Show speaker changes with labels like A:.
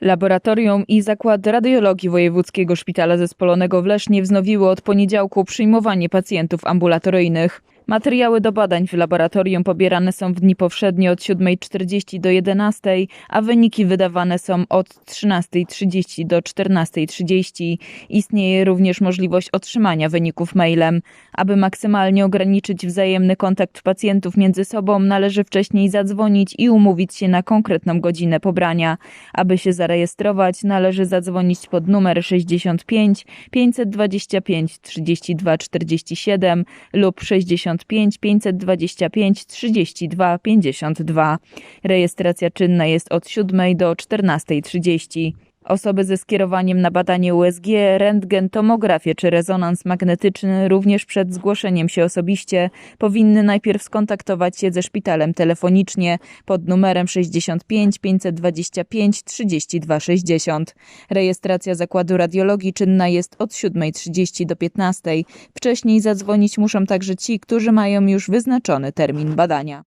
A: Laboratorium i Zakład Radiologii Wojewódzkiego Szpitala Zespolonego w Lesznie wznowiły od poniedziałku przyjmowanie pacjentów ambulatoryjnych. Materiały do badań w laboratorium pobierane są w dni powszednie od 7.40 do 11.00, a wyniki wydawane są od 13.30 do 14.30. Istnieje również możliwość otrzymania wyników mailem. Aby maksymalnie ograniczyć wzajemny kontakt pacjentów między sobą, należy wcześniej zadzwonić i umówić się na konkretną godzinę pobrania. Aby się zarejestrować, należy zadzwonić pod numer 65 525 32 47 lub 65 525 32 52. Rejestracja czynna jest od 7 do 14.30. Osoby ze skierowaniem na badanie USG, rentgen, tomografię czy rezonans magnetyczny również przed zgłoszeniem się osobiście powinny najpierw skontaktować się ze szpitalem telefonicznie pod numerem 65 525 32 60. Rejestracja zakładu radiologii czynna jest od 7.30 do 15.00. Wcześniej zadzwonić muszą także ci, którzy mają już wyznaczony termin badania.